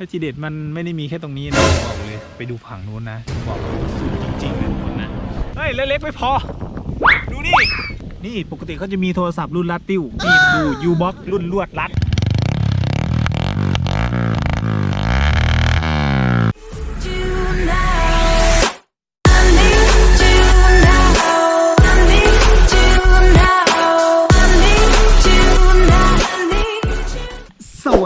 ถ้าทีเด็ดมันไม่ได้มีแค่ตรงนี้นะบอกเลยไปดูผังนู้นนะบอกว่าสุดจริงๆเลยทุกคนนะเฮ้ยเล็กๆไม่พอ ดูนี่ นี่ปกติเขาจะมีโทรศัพท์รุ่นลัดติ้วนี่ดูยูบ็อกรุ่นลวดรัด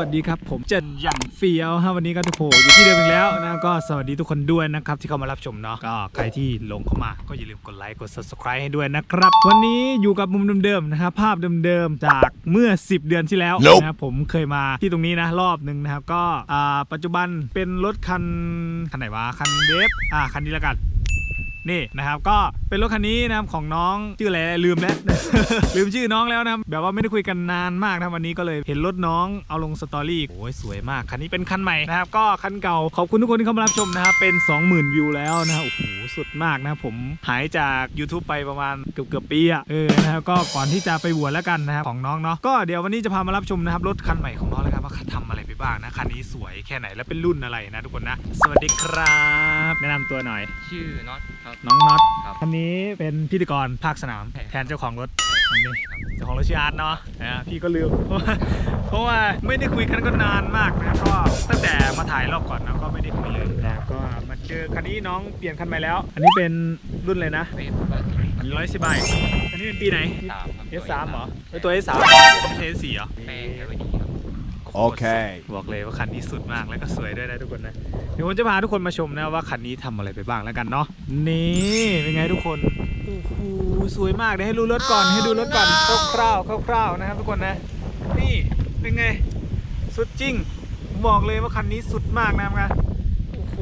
สวัสดีครับผมเจนอย่างเฟี้ยวฮะวันนี้ก็ทุกโผอยู่ที่เดิมอีกแล้วนะก็สวัสดีทุกคนด้วยนะครับที่เข้ามารับชมเนาะก็ใครที่หลงเข้ามาก็อย่าลืมกดไลค์กด subscribe ให้ด้วยนะครับ วันนี้อยู่กับมุมเดิมๆนะครับภาพเดิมๆจากเมื่อ 10 เดือนที่แล้ว Nope นะครับผมเคยมาที่ตรงนี้นะรอบหนึ่งนะครับก็อ่าปัจจุบันเป็นรถคันคันไหนวะคันเวฟอ่าคันนี้แล้วกัน นี่นะครับ ก็เป็นรถคันนี้นะครับของน้องชื่ออะไรลืมแล้ว ลืมชื่อน้องแล้วนะครับแบบว่าไม่ได้คุยกันนานมากนะวันนี้ก็เลยเห็นรถน้องเอาลงสตอรี่โอ้ยสวยมากคันนี้เป็นคันใหม่นะครับก็คันเก่าขอบคุณทุกคนที่เข้ามารับชมนะครับเป็น 20,000 วิวแล้วนะโอ้โหสุดมากนะผมหายจาก YouTube ไปประมาณเกือบเกือบปีอะเออนะครับก็ก่อนที่จะไปบวชแล้วกันนะครับของน้องเนาะก็เดี๋ยววันนี้จะพามารับชมนะครับรถคันใหม่ของน้องแล้วครับว่าเขาทำอะไรไปบ้างนะคันนี้สวยแค่ไหนและเป็นรุ่นอะไรนะทุกคนนะ สวัสดีครับ แนะนำตัวหน่อย ชื่อน็อตครับน้องน็อตครับคันนี้เป็นพิธีกรภาคสนามใช่แทนเจ้าของรถคันนี้เจ้าของรถชื่ออาร์ตเนาะนะพี่ก็ลืม เพราะว่าเพราะว่าไม่ได้คุยกันก็นานมากนะก็ตั้งแต่มาถ่ายรอบก่อนนะก็ไม่ได้คุยเลยนะก็มาเจอคันนี้น้องเปลี่ยนคันใหม่แล้ว อันนี้เป็นรุ่นเลยนะเฟซบุ๊กอันร้อยสิบใบอันนี้เป็นปีไหน สามครับ S3 เหรอเอ้ยตัว S3 ไม่ใช่ S4 เหรอ แป้ง LED ครับ โอเค บอกเลยว่าคันนี้สุดมากแล้วก็สวยด้วยนะทุกคนนะ เดี๋ยวผมจะพาทุกคนมาชมนะว่าคันนี้ทำอะไรไปบ้างแล้วกันเนาะ นี่เป็นไงทุกคน โอ้โหสวยมากเดี๋ยวให้ดูรถก่อนให้ดูรถก่อนคร่าวๆคร่าวๆนะครับทุกคนนะ นี่เป็นไง สุดจริง ผมบอกเลยว่าคันนี้สุดมากนะครับโอ้โห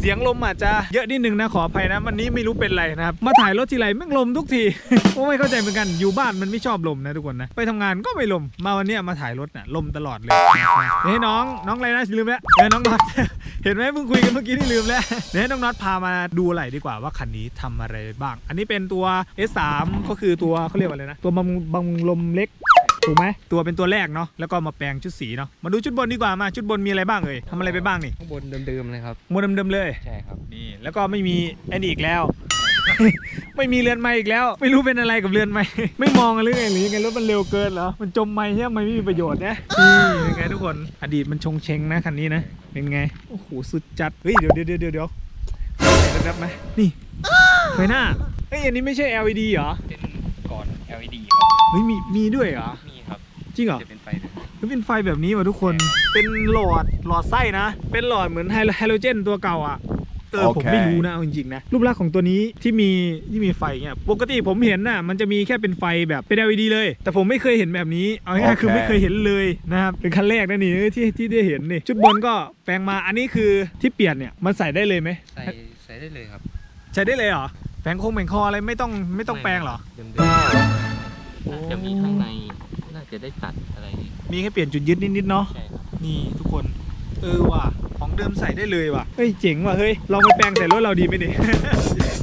เสียงลมอาจจะเยอะนิดนึงนะขออภัยนะวันนี้ไม่รู้เป็นไรนะครับมาถ่ายรถทีไรแม่งลมทุกทีผมไม่เข้าใจเหมือนกันอยู่บ้านมันไม่ชอบลมนะทุกคนนะไปทำงานก็ไม่ลมมาวันนี้มาถ่ายรถน่ะลมตลอดเลยนะเดี๋ยวให้น้องน้องอะไรนะลืมแล้วเออน้องน็อตเห็นไหมเพิ่งคุยกันเมื่อกี้ที่ลืมแล้วเดี๋ยวให้น้องน็อตพามาดูอะไรดีกว่าว่าคันนี้ทำอะไรบ้าง อันนี้เป็นตัว S3 ก็คือตัวเขาเรียกว่าอะไรนะตัวบำบังลมเล็ก ถูกไหมตัวเป็นตัวแรกเนาะแล้วก็มาแปลงชุดสีเนาะมาดูชุดบนดีกว่ามาชุดบนมีอะไรบ้างเอ่ยทำอะไรไปบ้างนี่ข้างบนเดิมๆเลยครับโมเดิมๆเลย ใช่ครับนี่แล้วก็ไม่มีไอ้นี่อีกแล้ว ไม่มีเรือนไม้อีกแล้ว ไม่รู้เป็นอะไรกับเรือนไม้ ไม่มองกันหรือไงหรือยังไงรถมันเร็วเกินเหรอมันจมไม้ใช่ไหมไม่มีประโยชน์นะนี่เป็นไงทุกคนอดีตมันชงเชงนะคันนี้นะเป็นไงโอ้โหสุดจัดเฮ้ยเดี๋ยวเดี๋ยวเดี๋ยวเดี๋ยวเดี๋ยวเห็นแป๊บๆไหมนี่ไฟหน้าเฮ้ยอันนี้ไม่ใช่ LED เหรอเป็นก่อน LED ครับเฮ้ยมีมีด้วยเหรอ มีครับ จริงเหรอ จะเป็นไฟเดือดมันเป็นไฟแบบนี้ว่ะทุกคน เป็นหลอดหลอดไส้นะ เป็นหลอดเหมือนไฮโลไฮโลเจนตัวเก่าอะ เออโอผมเคไม่รู้นะเอาจริงๆนะ รูปลักษณ์ของตัวนี้ที่มีที่มีไฟเนี่ย ปกติผมเห็นน่ะ มันจะมีแค่เป็นไฟแบบเป็น LED เลย แต่ผมไม่เคยเห็นแบบนี้ เอาง่ายๆคือไม่เคยเห็นเลยนะครับ เป็นคันแรกนะนี่ที่ที่ได้เห็นนี่ ชุดบนก็แปลงมา อันนี้คือที่เปลี่ยนเนี่ย มันใส่ได้เลยไหม ใส่ใส่ได้เลยครับใช้ได้เลยเหรอ แปลงโครงแปลงคออะไรไม่ต้องไม่ต้องแปลงเหรอ เดิมๆน่าจะมีข้างใน น่าจะได้ตัดอะไรนี่มีแค่เปลี่ยนจุดยึดนิดๆเนาะใช่ครับนี่ทุกคน เออว่ะของเดิมใส่ได้เลยว่ะเฮ้ยเจ๋งว่ะเฮ้ยลองไปแปลงใส่รถเราดีไหมดิ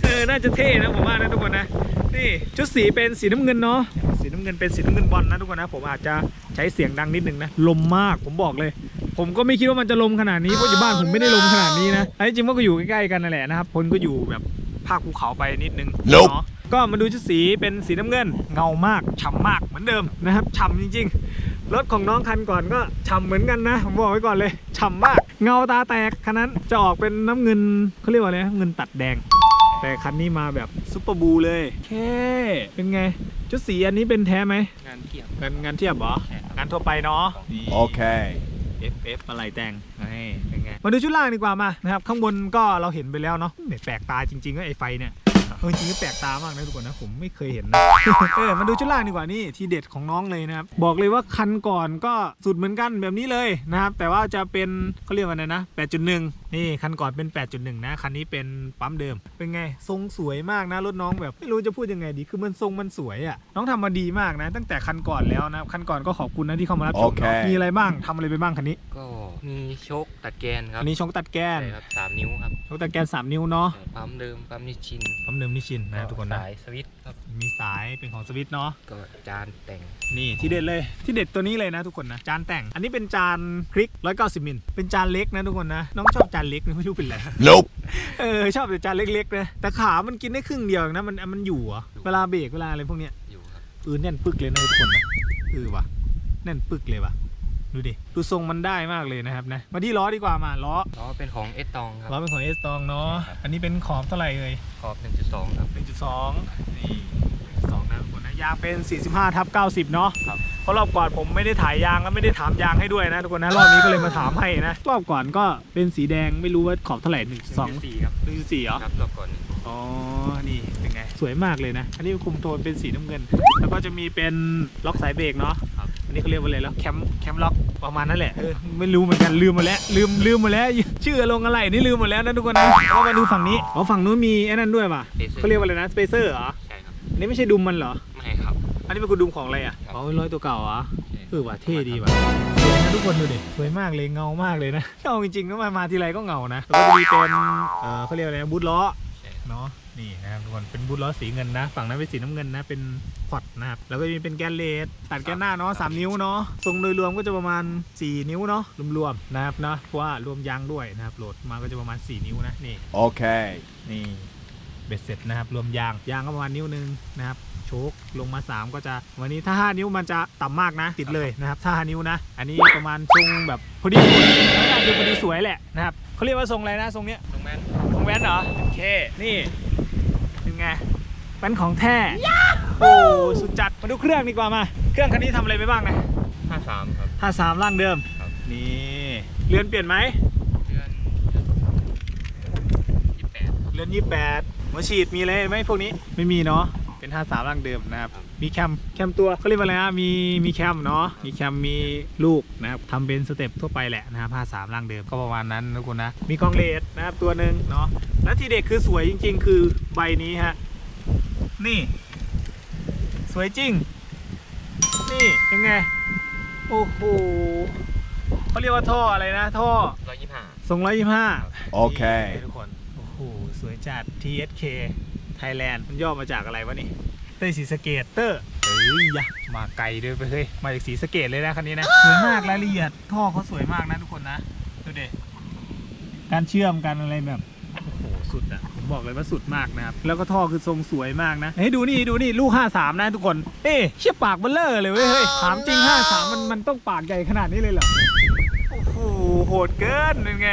เออน่าจะเท่นะผมว่านะทุกคนนะนี่ชุดสีเป็นสีน้ำเงินเนาะสีน้ำเงินเป็นสีน้ำเงินบอลนะทุกคนนะผมอาจจะใช้เสียงดังนิดนึงนะลมมากผมบอกเลย ผมก็ไม่คิดว่ามันจะลมขนาดนี้เพราะอยู่บ้านผมไม่ได้ลมขนาดนี้นะไอ้จริงมันก็อยู่ใกล้ๆกันนั่นแหละนะครับพลก็อยู่แบบภาคภูเขาไปนิดนึง Nope เนาะ ก็มาดูชุดสีเป็นสีน้ำเงิน เงามากฉ่ำมากเหมือนเดิมนะครับฉ่ำจริง ๆ รถของน้องคันก่อนก็ฉ่ำเหมือนกันนะผมบอกไว้ก่อนเลยฉ่ำมาก เงาตาแตกคันนั้นจะออกเป็นน้ำเงินเขาเรียกว่าอะไรนะเงินตัดแดง แต่คันนี้มาแบบซุปเปอร์บูเลยแค่เป็นไงชุดสีอันนี้เป็นแท้ไหมงานเทียบงานงานเทียบเหรอใช่ครับงานทั่วไปเนาะนี่โอเค F F อะไรแต่งนี่เป็นไงมาดูชุดล่างดีกว่ามานะครับข้างบนก็เราเห็นไปแล้วเนาะเนี่ยแปลกตาจริงๆก็ไอ้ไฟเนี่ย เออจริงๆก็แปลกตามากนะทุกคนนะผมไม่เคยเห็นนะเออมาดูชุดล่างดีกว่านี่ทีเด็ดของน้องเลยนะครับบอกเลยว่าคันก่อนก็สุดเหมือนกันแบบนี้เลยนะครับแต่ว่าจะเป็นเขาเรียกว่าไงนะ 8.1 นี่คันก่อนเป็น 8.1 นะคันนี้เป็นปั๊มเดิม เป็นไงทรงสวยมากนะรถน้องแบบไม่รู้จะพูดยังไงดีคือมันทรงมันสวยอะ่ะน้องทำมาดีมากนะ ตั้งแต่คันก่อนแล้วนะครับคันก่อนก็ขอบคุณนะที่เข้ามารับชมโอเคเนาะมีอะไรบ้างทำอะไรไปบ้างคันนี้ ก็มีโชคตัดแกนครับอันนี้ชงตัดแกนใช่ครับสามนิ้วครับชงตัดแกน 3 นิ้วเนาะใช่ปั๊มเดิมปั๊มนิชชินปั๊มเดิมนิชินนะครับทุกคนนะสายสวิตช์ครับมีสายเป็นของสวิตเนาะก็จานแต่งนี่ที่เด็ดเลยที่เด็ดตัวนี้เลยนะทุกคนนะจานแต่ง อันนี้เป็นจานคลิก 190 มิลเป็นจานเล็กนะทุกคนนะน้องชอบจานเล็กนะไม่รู้เป็นไร Nope. เออชอบแต่จานเล็กๆนะแต่ขามันกินได้ครึ่งเดียวเองนะมันมันอยู่เหรอะเวลาเบรกเวลาอะไรพวกเนี้ยอยู่ครับเออแน่นปึกเลยนะทุกคนนะเออว่ะแน่นปึกเลยว่ะ ดูดิ ดูทรงมันได้มากเลยนะครับนะ มาที่ล้อดีกว่ามาล้อ ล้อเป็นของเอสตองครับ ล้อเป็นของเอสตองเนาะครับอันนี้เป็นขอบเท่าไหร่เอ่ยขอบ 1.2 ครับ 1.2 นี่1.2นะทุกคนนะยางเป็น 45ทับ90 เนาะครับเพราะรอบก่อนผมไม่ได้ถ่ายยางแล้วไม่ได้ถามยางให้ด้วยนะทุกคนนะรอบนี้ก็เลยมาถามให้นะรอบก่อนก็เป็นสีแดงไม่รู้ว่าขอบเท่าไหร่1.2 1.4ครับ1.4เหรอครับรอบก่อนนี่อ๋อ นี่เป็นไง สวยมากเลยนะ อันนี้คุมโทนเป็นสีน้ำเงิน แล้วก็จะมีเป็นล็อกสายเบรกเนาะครับอันนี้เขาเรียกว่าอะไรแล้วแคมแคมล็อก ประมาณนั้นแหละเออไม่รู้เหมือนกันลืมหมาแล้ว ลืมลืมหมาแล้ว ชื่อลงอะไรนี่ลืมหมดแล้วนะทุกคนนะแล้วมาดูฝั่งนี้อ๋อฝั่งนู้นมีไอ้นั่นด้วยป่ะ Spacer เขาเรียกว่าอะไรนะสเปเซอร์เหรอใช่ครับอันนี้ไม่ใช่ดุมมันเหรอไม่ครับอันนี้เป็นคุณดุมของอะไรอะครับอ๋อเป็นร้อยตัวเก่าเหรอใช่เออว่ะเท่ดีว่ะสวยนะทุกคนดูดิสวยมากเลยเงามากเลยนะเอาจริงๆก็มามาทีไรก็เงานะแล้วก็จะมีเป็นเออเขาเรียกอะไรนะบูทล้อใช่ เนาะนี่นะครับทุกคนเป็นบูทล้อสีเงินนะ ฝั่งนั้นเป็นสีน้ำเงินนะเป็นพอดนะครับแล้วก็มีเป็นแกนเลสตัดแกนหน้าเนาะสามนิ้วเนาะทรงโดยรวมก็จะประมาณ 4 นิ้วเนาะรวมๆนะครับนะเพราะว่ารวมยางด้วยนะครับโหลดมาก็จะประมาณ 4 นิ้วนะนี่ Okay. นี่เบ็ดเสร็จนะครับรวมยางยางก็ประมาณนิ้วหนึงนะครับโชคลงมา 3 ก็จะวันนี้ถ้า 5 นิ้วมันจะต่ำมากนะ ติดเลยนะครับถ้า 5 นิ้วนะ อันนี้ประมาณทรงแบบพอดีสวยน่าจะพอดีสวยแหละนะครับเขาเรียกว่าทรงอะไรนะทรงเนี้ยตรงแม่นของ แว้นเหรอโอเค นี่เป็นไงแว้นของแท้โอ้สุดจัดมาดูเครื่องดีกว่ามา เครื่องคันนี้ทำอะไรไปบ้างนะ53ครับถ้าสามร่างเดิมครับนี่เรือนเปลี่ยนไหมเดือน28เรือนยี่แปดหัวฉีดมีอะไรไหมพวกนี้ไม่มีเนาะเป็นห้าสามร่างเดิมนะครับครับ มีแคมแคมตัวเขาเรียกว่าอะไรนะมีมีแคมเนาะมีแคมมีลูกนะครับทำเป็นสเต็ปทั่วไปแหละนะครับห้าสามร่างเดิมก็ประมาณนั้นทุกคนนะมีกองเลสนะครับตัวหนึ่งเนาะและที่เด็กคือสวยจริง ๆ คือใบนี้ฮะนี่ สวยจริง นี่เป็นไงโอ้โหเขาเรียกว่าท่ออะไรนะ ท่อ125ทรงร้อยยี่ห้าโอเคทุกคนโอ้โหสวยจัด TSK Thailand มันย่อมาจากอะไรวะนี่ เต้ยสีสะเกตเตอร์เฮ้ยยะมาไกลด้วยไปเฮ้ยมาจากสีสะเกตเลยนะคันนี้นะสวยมากรายละเอียดท่อเขาสวยมากนะทุกคนนะดูดิการเชื่อมกันอะไรแบบโอ้โหสุดอะผมบอกเลยว่าสุดมากนะครับแล้วก็ท่อคือทรงสวยมากนะให้ยดูนี่ดูนี่ลูก 53 นะทุกคนเอ๊ะเชี่ยปากเบลเลอร์เลยเว้ยเฮ้ยถามจริง 53 มันมันต้องปากใหญ่ขนาดนี้เลยเหรอโอ้โหโหดเกินเป็นไง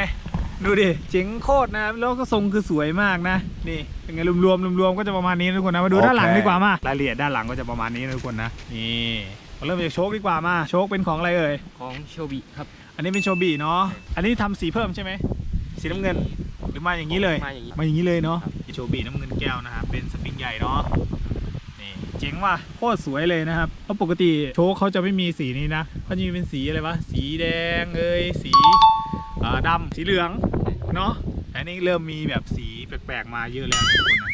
ดูดิ เจ๋งโคตรนะ แล้วก็ทรงคือสวยมากนะ นี่เป็นไงรวมๆรวมๆก็จะประมาณนี้นะทุกคนนะ มาดูโอเคด้านหลังดีกว่ามา รายละเอียดด้านหลังก็จะประมาณนี้นะทุกคนนะ นี่มาเริ่มจากโชคดีกว่ามา โชคเป็นของอะไรเอ่ย ของโชบิครับ อันนี้เป็นโชบีเนาะ อันนี้ทำสีเพิ่มใช่ไหม สีน้ำเงิน หรือมาอย่างนี้เลย มาอย่างนี้มาอย่างนี้เลยเนาะครับโชบีน้ำเงินแก้วนะครับ เป็นสปริงใหญ่เนาะนี่เจ๋งว่ะโคตรสวยเลยนะครับเพราะปกติโชคเขาจะไม่มีสีนี้นะเขาจะมีเป็นสีอะไรวะ สีแดงเอ้ยสีอ่า ดำสีเหลืองเนาะอันนี้เริ่มมีแบบสีแปลกๆมาเยอะแล้วนะทุกคนนะ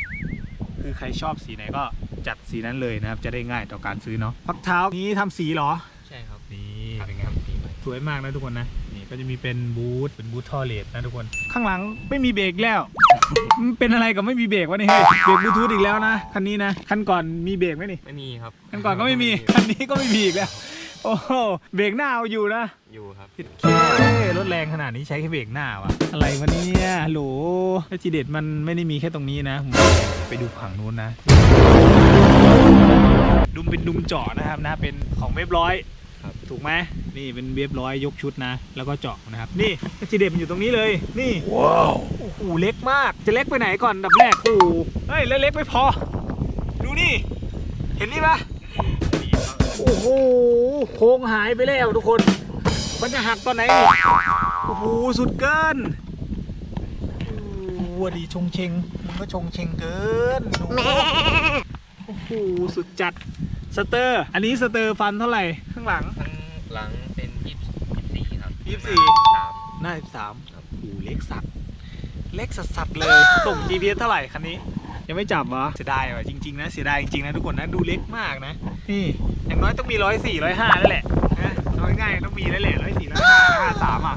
คือใครชอบสีไหนก็จัดสีนั้นเลยนะครับ จะได้ง่ายต่อการซื้อเนาะพักเท้านี้ทำสีเหรอ ใช่ครับนี่เป็เป็นนไงไงปีใหม่สวยมากนะทุกคนนะนี่ก็จะมีเป็นบูทเป็นบูทท่อเลสนะทุกคน ข้างหลังไม่มีเบรกแล้วมันเป็นอะไรกับไม่มีเบรกวะนี่เฮ้ยเบรกบลูทูธอีกแล้วนะคันนี้นะคันก่อนมีเบรกไหมนี่ไม่มีครับคันก่อนก็ไม่มีคันนี้ก็ไม่มีอีกแล้ว โอ้โหเบรกหน้าเอาอยู่นะ อยู่ครับเครถแรงขนาดนี้ใช้แค่เบรกหน้าวะอะไรวะเนี่ยฮัลโหลแล้วทีเด็ดมันไม่ได้มีแค่ตรงนี้นะผมไปดูฝั่งนู้นนะ ดุมเป็นดุมเจาะนะครับนะ เป็นของเว็บร้อยครับถูกไหมนี่เป็นเว็บร้อยยกชุดนะ แล้วก็เจาะนะครับ นี่ทีเด็ดมันอยู่ตรงนี้เลย นี่ Wow. โอ้โห เล็กมาก จะเล็กไปไหนก่อนอันดับแรกโอ้โหเฮ้ยแล้วเล็กไม่พอ ดูนี่ เห็นนี่ปะ โอ้โหโค้งหายไปแล้วทุกคน มันจะหักตอนไหนนี่โอ้โห สุดเกินโอ้โหวัวดีชงเชงมันก็ชงเชงเกินหนูโอ้โห สุดจัด สเตอร์ อันนี้สเตอร์ฟันเท่าไหร่ ข้างหลัง ข้างหลังเป็น24ครับ24สามหน้า13ครับโอ้โหเล็กสัตว์เล็กสัสสัสๆเลย ส่ง GPS เท่าไหร่คันนี้ ยังไม่จับวะเสียดายว่ะจริงๆนะเสียดายจริงๆนะทุกคนนะดูเล็กมากนะนี่อย่างน้อยต้องมีร้อยสี่ร้อยห้านั่นแหละนะเอาง่ายๆต้องมีนั่นแหละร้อยสี่ร้อยห้าห้าสามอะ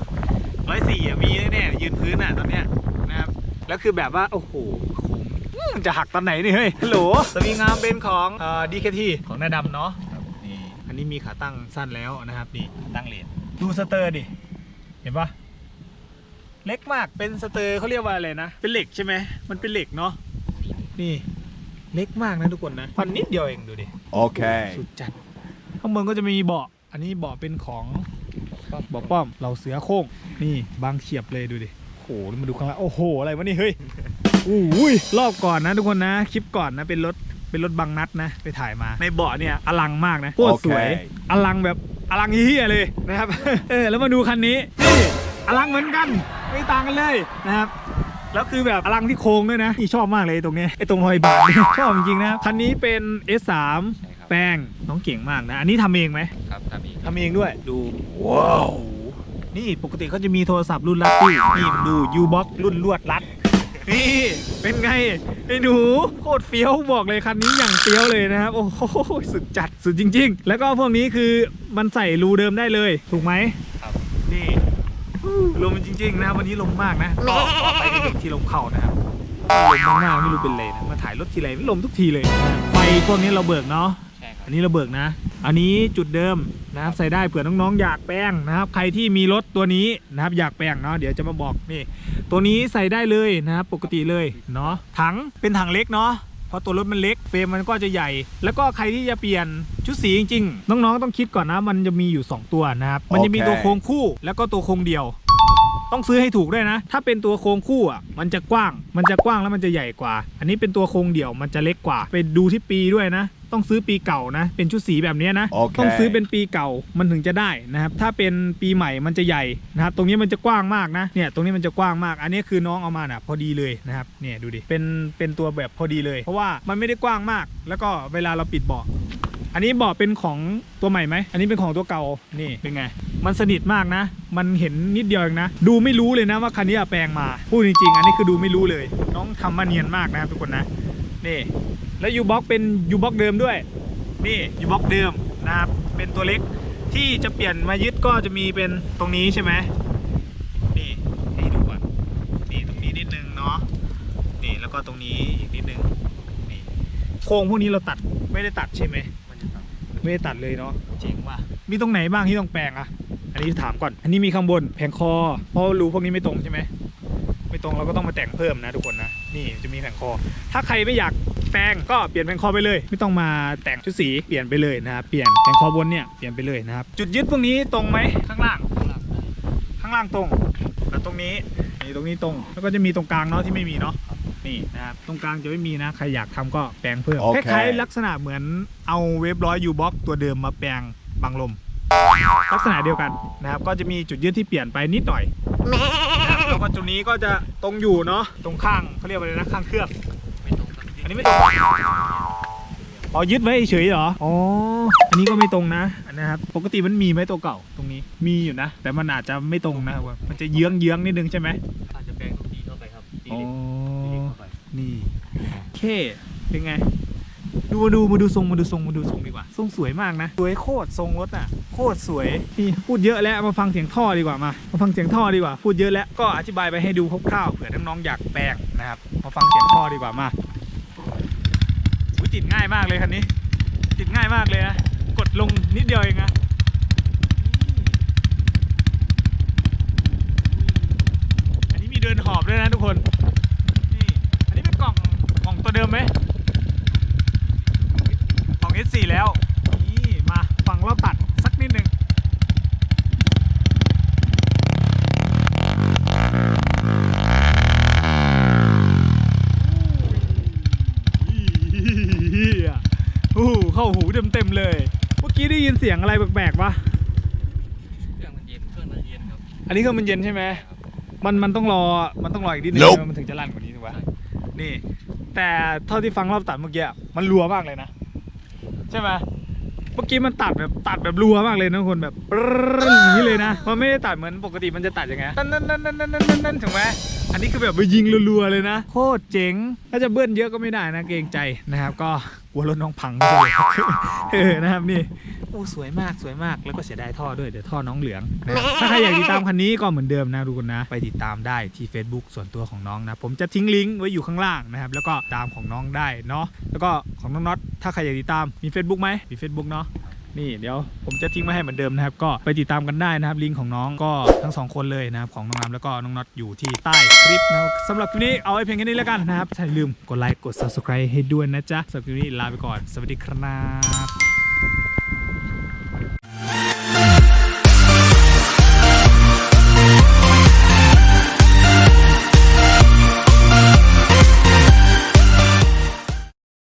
ร้อยสี่อะมีแน่ๆยืนพื้นอะตอนเนี้ยนะครับแล้วคือแบบว่าโอ้โหคุ้มอื้อมันจะหักตอนไหนนี่เฮ้ยฮัลโหลสวิงอาร์มเป็นของเอ่อ DKT ของหน้าดำเนาะนี่อันนี้มีขาตั้งสั้นแล้วนะครับนี่ตั้งเลนดูสเตอร์ดิเห็นปะเล็กมากเป็นสเตอร์เขาเรียกว่าอะไรนะ เป็นเหล็กใช่ไหมมันเป็นเหล็กเนาะ นี่เล็กมากนะทุกคนนะฟันนิดเดียวเองดูดิ Okay. สุดจัด ข้างบนก็จะมีเบาะ อันนี้เบาะเป็นของเบาะป้อม เราเสือโค้ง นี่บางเฉียบเลยดูดิ โอ้โหมาดูข้างล่าง โอ้โห อะไรวะนี่ เฮ้ยอุ้ยรอบก่อนนะทุกคนนะ คลิปก่อนนะ เป็นรถ เป็นรถบางนัดนะ ไปถ่ายมา ในเบาะเนี่ยอลังมากนะโคตรสวยโอเคอลังแบบอลังเฮียเลยนะครับ เออ แล้วมาดูคันนี้ นี่อลังเหมือนกัน ไม่ต่างกันเลยนะครับ แล้วคือแบบอลังที่โค้งด้วยนะนี่ชอบมากเลยตรงเนี้ยไอ้ตรงรอยบาดเนี่ยชอบจริงๆนะคันนี้เป็น S3 ใช่ครับแป้งน้องเก่งมากนะ อันนี้ทำเองไหมครับทำอีกทำเองด้วยดูว้าวนี่ปกติเขาจะมีโทรศัพท์รุ่นลัดตี้นี่ดู U-Box รุ่นลวดรัดนี่เป็นไงไอ้หนูโคตรเฟี้ยวบอกเลยคันนี้อย่างเฟี้ยวเลยนะครับ โอ้โหสุดจัดสุดจริง ๆ แล้วก็พวกนี้คือมันใส่รูเดิมได้เลย ถูกไหมครับนี่ ลมจริง ๆ นะครับวันนี้ลมมากนะก็ขอไปเด็กๆที่ลมเข่านะครับลมมากๆไม่รู้เป็นเลยนะมาถ่ายรถทีไรลมทุกทีเลยนะครับไฟพวกนี้เราเบิกเนาะใช่ครับอันนี้เราเบิกนะ อันนี้จุดเดิมนะครับใส่ได้เผื่อน้องๆอยากแป้งนะครับ ใครที่มีรถตัวนี้นะครับอยากแป้งเนาะเดี๋ยวจะมาบอกนี่ ตัวนี้ใส่ได้เลยนะครับปกติเลยเนาะถังเป็นถังเล็กเนาะ เพราะตัวรถมันเล็กเฟรมมันก็จะใหญ่ แล้วก็ใครที่จะเปลี่ยนชุดสีจริงๆ น้องๆต้องคิดก่อนนะมันจะมีอยู่ 2 ตัวนะครับมันจะมีตัวโครงคู่ แล้วก็ตัวโครงเดียว ต้องซื้อให้ถูกด้วยนะ ถ้าเป็นตัวโครงคู่อะมันจะกว้าง มันจะกว้างแล้วมันจะใหญ่กว่า อันนี้เป็นตัวโครงเดี่ยวมันจะเล็กกว่า ไปดูที่ปีด้วยนะ ต้องซื้อปีเก่านะ เป็นชุดสีแบบนี้นะโอเคต้องซื้อเป็นปีเก่ามันถึงจะได้นะครับ ถ้าเป็นปีใหม่มันจะใหญ่นะครับ ตรงนี้มันจะกว้างมากนะ เนี่ยตรงนี้มันจะกว้างมาก อันนี้คือน้องเอามาน่ะพอดีเลยนะครับ เนี่ยดูดิ เป็นเป็นตัวแบบพอดีเลย เพราะว่ามันไม่ได้กว้างมาก แล้วก็เวลาเราปิดเบาะอันนี้เบาะเป็นของตัวใหม่ไหม อันนี้เป็นของตัวเก่า นี่เป็นไง มันสนิทมากนะ มันเห็นนิดเดียวเองนะ ดูไม่รู้เลยนะว่าคันนี้อะแปลงมา พูดจริงๆ อันนี้คือดูไม่รู้เลย น้องทำมาเนียนมากนะครับทุกคนนะ นี่ แล้วยูบ็อกเป็นยูบ็อกเดิมด้วย นี่ยูบ็อกเดิมนะครับ เป็นตัวเล็กที่จะเปลี่ยนมายึดก็จะมีเป็นตรงนี้ใช่ไหมนี่ให้ดูก่อนนี่ตรงนี้นิดนึงเนาะนี่แล้วก็ตรงนี้อีกนิดนึงนี่โครงพวกนี้เราตัดไม่ได้ตัดใช่ไหมมันจะทไม่ได้ตัดเลยเนาะเจ๋งว่ะมีตรงไหนบ้างที่ต้องแปลงอะอันนี้ถามก่อน อันนี้มีข้างบนแผงคอ เพราะรูพวกนี้ไม่ตรงใช่ไหมไม่ตรงเราก็ต้องมาแต่งเพิ่มนะทุกคนนะ นี่จะมีแผงคอ ถ้าใครไม่อยาก แปลงก็เปลี่ยนแผงคอไปเลย ไม่ต้องมาแต่งชุดสีเปลี่ยนไปเลยนะครับเปลี่ยนแผงคอบนเนี่ยเปลี่ยนไปเลยนะครับจุดยึดพวกนี้ตรงไหมข้างล่าง ข้างล่างตรงแล้วตรงนี้นี่ตรงนี้ตรงแล้วก็จะมีตรงกลางเนาะที่ไม่มีเนาะนี่นะครับตรงกลางจะไม่มีนะใครอยากทำก็แปลงเพิ่มโอคเคล้ายๆลักษณะเหมือนเอาเวฟร้อยยูบ็อกตัวเดิมมาแปลงบังลม ลักษณะเดียวกันนะครับก็จะมีจุดยึดที่เปลี่ยนไปนิดหน่อยนะครับแล้วก็จุดนี้ก็จะตรงอยู่เนาะตรงข้างเขาเรียกว่าอะไรนะข้างเครื่อง นนี้ไม่ตรงอ๋อยึดไว้เฉยๆเหรอ อ๋อ อันนี้ก็ไม่ตรงนะนะครับ ปกติมันมีไหมตัวเก่าตรงนี้ มีอยู่นะ แต่มันอาจจะไม่ตรงนะครับมันจะเยื้องเยื้องๆนิดนึงใช่ไหมอาจจะแปลงตรงนี้เข้าไปครับตีอ๋อ เล็กตีเล็กเข้าไปนี่โอเค เป็นไง ดูมาดูมาดูทรงมาดูทรงมาดูทรงดีกว่า ทรงสวยมากนะ สวยโคตรทรงรถอะ โคตรสวยนี่พูดเยอะแล้วมาฟังเสียงท่อดีกว่ามา มาฟังเสียงท่อดีกว่า พูดเยอะแล้วก็อธิบายไปให้ดูคร่าวๆเผื่อน้องๆอยากแปลงนะครับ มาฟังเสียงท่อดีกว่ามาอุ๊ย ติดง่ายมากเลยคันนี้ ติดง่ายมากเลยนะ กดลงนิดเดียวเองนะอันนี้มีเดินหอบด้วยนะทุกคนนี่อันนี้เป็นกล่องกล่องตัวเดิมไหมกล่อง S4 แล้ว งอะไรแปลกๆปะเครื่องมันเย็นเครื่องมันเย็นครับอันนี้เครื่องมันเย็นใช่ไหมครับมันมันต้องรอมันต้องรออีกนิดนึง Nope มันถึงจะลั่นกว่านี้ถูกปะนี่ แต่เท่าที่ฟังรอบตัดเมื่อกี้อะมันรัวมากเลยนะใช่ไหมเมื่อกี้มันตัดแบบตัดแบบรัวมากเลยนะคนแบบปรึ๊ดอย่างนี้เลยนะมันไม่ได้ตัดเหมือนปกติมันจะตัดยังไงนั่นนั่นนั่นนั่นนั่นนั่นนั่นถูกไหมอันนี้คือแบบไปยิงรัวๆเลยนะ โคตรเจ๋งถ้าจะเบิ้ลเยอะก็ไม่ได้นะเกรงใจนะครับ ก็กลัวลัวรถน้องพังเลยเออนะครับนี่ โอ้สวยมากสวยมากแล้วก็เสียดายท่อด้วยเดี๋ยวท่อน้องเหลืองนะครับถ้าใครอยากติดตามคันนี้ก็เหมือนเดิมนะทุกคนนะ ไปติดตามได้ที่ Facebook ส่วนตัวของน้องนะ ผมจะทิ้งลิงก์ไว้อยู่ข้างล่างนะครับแล้วก็ตามของน้องได้เนาะแล้วก็ของน้องน็อตถ้าใครอยากติดตามมี Facebook ไหมมี Facebook เนาะนี่เดี๋ยวผมจะทิ้งไว้ให้เหมือนเดิมนะครับ ก็ไปติดตามกันได้นะครับลิงก์ของน้องก็ทั้งสองคนเลยนะครับของน้องน้ำแล้วก็น้องน็อตอยู่ที่ใต้คลิปนะครับสำหรับคลิปนี้เอาไว้เพียงแค่นี้แล้วกันนะครับอย่าลืมกดไลค์กด subscribe ให้ด้วยนะจ๊ะสำหรับคลิปนี้ลาไปก่อน สวัสดีครับ